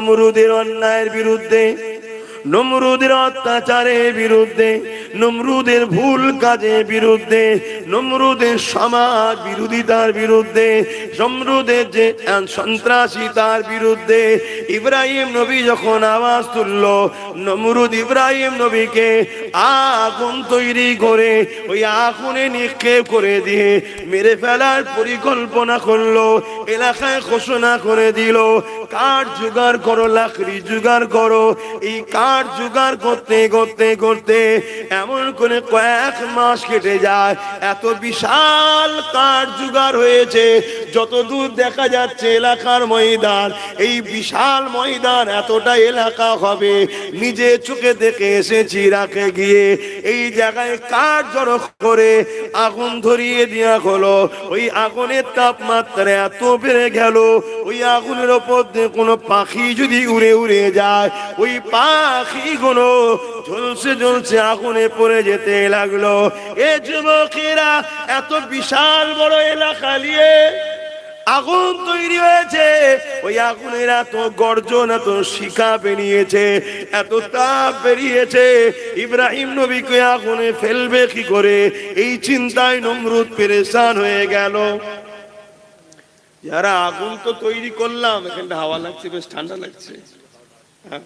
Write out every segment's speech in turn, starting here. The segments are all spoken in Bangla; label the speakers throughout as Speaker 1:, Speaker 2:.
Speaker 1: নমরুদের অন্যায়ের বিরুদ্ধে নমরুদের অত্যাচারের বিরুদ্ধে নমরুদের ভুল কাজের বিরুদ্ধে, নমরুদের সমাজ বিরোধিতার বিরুদ্ধে, নমরুদের যে সন্ত্রাসী তার বিরুদ্ধে, ইব্রাহিম নবী যখন আওয়াজ তুলল, নমরুদ ইব্রাহিম নবীকে আগুন তৈরি করে, ওই আগুনে নিক্ষেপ করে দিয়ে মেরে ফেলার পরিকল্পনা করল, এলাকায় ঘোষণা করে দিল কাঠ জোগাড় করো, লাকড়ি জোগাড় করো, এই কাঠ জোগাড় করতে করতে করতে এমন করে কয়েক মাস কেটে যায়। এত বিশাল কাঠ জোগাড় হয়েছে, যত দূর দেখা যাচ্ছে এলাকার ময়দান। এই বিশাল ময়দান এতটা এলাকা হবে, নিজে চোখে দেখে এসেছি রাখে গিয়ে। এই জায়গায় কাঠ জড়ো করে আগুন ধরিয়ে দেওয়া হলো। ওই আগুনের তাপমাত্রা এত বেড়ে গেল, ওই আগুনের ওপর দিয়ে কোনো পাখি যদি উড়ে উড়ে যায়, ওই পাখিগুলো ঝলসে ঝলসে আগুনে পড়ে যেতে লাগল। এ যুবকেরা, এত বিশাল বড় এলাকা নিয়ে আগুন তৈরি হয়েছে। ওই আগুনের এত গর্জন, এত শিখা বেরিয়েছে, এত তাপ বেরিয়েছে। ইব্রাহিম নবীকে আগুনে ফেলবে কি করে? এই চিন্তায় নমরুদ পেরেশান হয়ে গেল। যারা আগুন তো তৈরি করলাম এখানটা হাওয়া লাগছে, বেশ ঠান্ডা লাগছে। হ্যাঁ।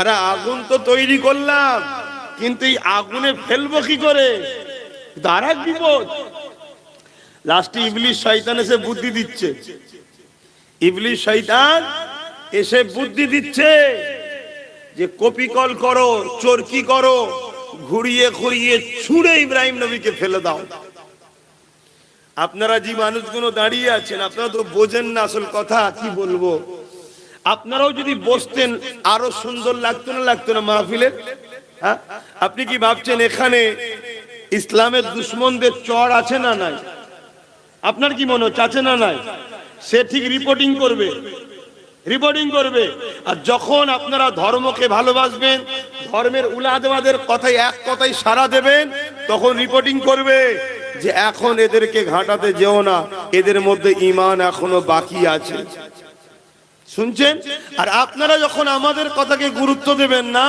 Speaker 1: আরে আগুন তো তৈরি করলাম, কিন্তু এই আগুনে ফেলব কি করে? দাঁড়াক বিপদ। লাস্টে ইবলিশ শয়তান এসে বুদ্ধি দিচ্ছে। ইবলিশ শয়তান এসে বুদ্ধি দিচ্ছে যে কপি কল করো, চরকি করো, ঘুরিয়ে ঘুরিয়ে ছুঁড়ে ইব্রাহিম নবীকে ফেলে দাও। আপনারা যে মানুষগুলো দাঁড়িয়ে আছেন, আপনারা তো বোঝেন না আসল কথা, কি বলব? আপনারাও যদি বসতেন, আরও সুন্দর লাগতো না লাগতো না মাহফিলের হ্যাঁ? আপনি কি ভাবছেন এখানে ইসলামের দুশ্মনদের চড় আছে না নাই? আপনার কি মনে হচ্ছে, আছে না নাই? সে ঠিক রিপোর্টিং করবে। রিপোর্টিং করবে। আর যখন আপনারা ধর্মকে ভালোবাসবেন, ধর্মের উলাদবাদের কথায় এক কথায় সারা দেবেন, তখন রিপোর্টিং করবে যে এখন এদেরকে ঘাটাতে যেও না। এদের মধ্যে ইমান এখনও বাকি আছে। শুনছেন? আর আপনারা যখন আমাদের কথাকে গুরুত্ব দেবেন না,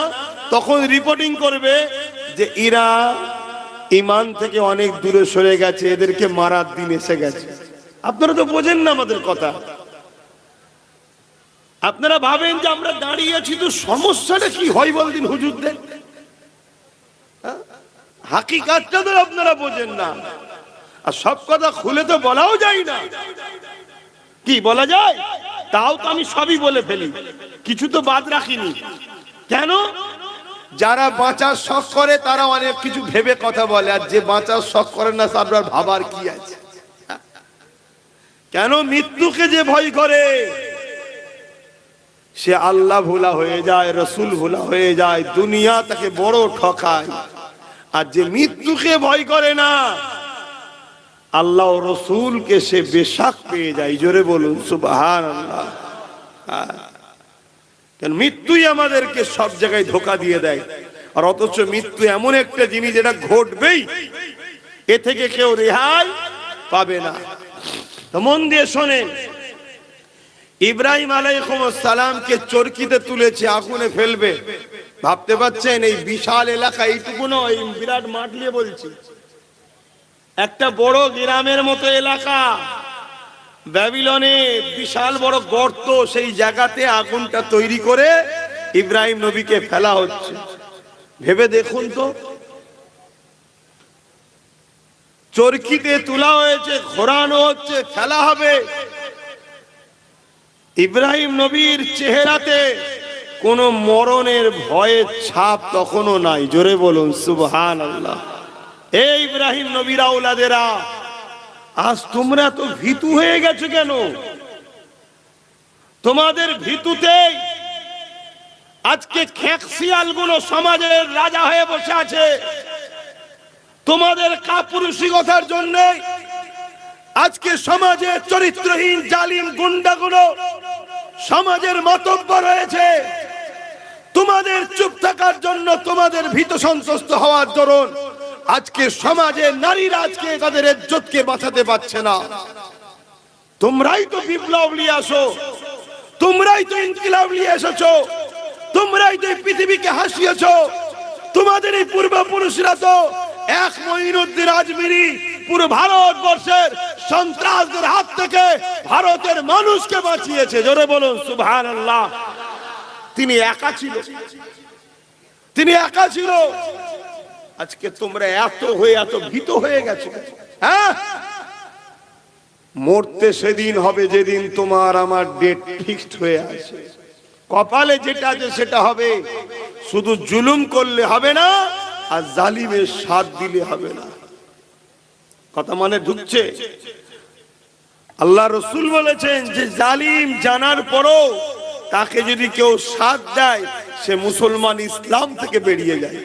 Speaker 1: তখন রিপোর্টিং করবে যে ইরা ইমান থেকে অনেক দূরে সরে গেছে, এদেরকে মারার দিন এসে গেছে। আপনারা তো বোঝেন না আমাদের কথা। আপনারা ভাবেন যে আমরা দাঁড়িয়ে আছি তো সমস্যাটা কি হয় বলদিন হুজুরদের? হ্যাঁ? হাকিকাতটা তো আপনারা বোঝেন না। আর সব কথা খুলে তো বলাও যায় না। কি বলা যায়? তাও তো আমি সবই বলে ফেলি। কিছু তো বাদ রাখিনি। কেন? যারা বাঁচার শখ করে তারা অনেক কিছু ভেবে কথা বলে আর যে বাঁচার শখ করে না তার ভাবার কি আছে? কেন মৃত্যুকে যে ভয় করে? সে আল্লাহ ভোলা হয়ে যায় রসুল ভোলা হয়ে যায় দুনিয়া তাকে বড় ঠকায়। আর যে মৃত্যুকে ভয় করে না আল্লাহ রসুলকে সে বেশাক পেয়ে যায়। জোরে বলুন সুবাহান আল্লাহ হ্যাঁ। মৃত্যুই আমাদেরকে সব জায়গায় ধোকা দিয়ে দেয়। আর অথচ মৃত্যু এমন একটা জিনিস যেটা ঘটবেই। এ থেকে কেউ রেহাই পাবে না। মন দিয়ে শোনেন, ইব্রাহিম আলাইকুম সালামকে চরকিতে তুলেছে, আগুনে ফেলবে। ভাবতে পারছেন, এই বিশাল এলাকা এইটুকু নয়, বিরাট মাঠ নিয়ে বলছি। একটা বড় গ্রামের মতো এলাকা। ব্যাবিলনে বিশাল বড় গর্ত, সেই জায়গাতে আগুনটা তৈরি করে ইব্রাহিম নবীকে ফেলা হচ্ছে। ভেবে দেখুন তো। চরকিতে তোলা হয়েছে, ঘোরানো হচ্ছে, ফেলা হবে। ইব্রাহিম নবীর চেহারাতে কোনো মরণের ভয়ের ছাপ তখনও নাই। জোরে বলুন সুবহান আল্লাহ ইব্রাহিম নবীরা ওলাদেরা, আজ তোমরা তো ভীতু হয়ে গেছো কেন? তোমাদের ভীতুতে আজকে খেকশিয়ালগুলো সমাজের রাজা হয়ে বসে আছে। তোমাদের কাপুরুষিকতার জন্য আজকে সমাজে চরিত্রহীন, জালিম গুন্ডাগুলো সমাজের মতব্য রয়েছে। তোমাদের চুপ থাকার জন্য তোমাদের ভীত সন্ত্রস্ত হওয়ার দরুন আজকে সমাজে নারীরা আজকে তাদের ইজ্জতকে বাঁচাতে পারছে না। তোমরাই তো বিপ্লব নিয়ে আসো। তোমরাই তো ইনকিলাব নিয়ে এসেছ। তোমরাই তো পৃথিবীকে হাসিয়েছো। তোমাদের এই পূর্বপুরুষরা তো এক মঈনুদ্দিন আজমিরি পুরো ভারতবর্ষের সন্ত্রাসদের হাত থেকে ভারতের মানুষকে বাঁচিয়েছে। জোরে বলুন সুবহান আল্লাহ তিনি একা ছিল। তিনি একা ছিল। আজকে তোমরা এত হয়ে, এত ভীত হয়ে গেছো। হ্যাঁ? মরতে সেদিন হবে যেদিন তোমার আমার ডেট ফিক্সড হয়ে আছে কপালে যেটা আছে সেটা হবে। শুধু জুলুম করলে হবে না, আর জালিমের সাথ দিলে হবে না। কথা মানে ঢুকছে? আল্লাহ রসুল বলেছেন যে জালিম জানার পরও তাকে যদি কেউ সাথ দেয়, সে মুসলমান ইসলাম থেকে বেরিয়ে যায়।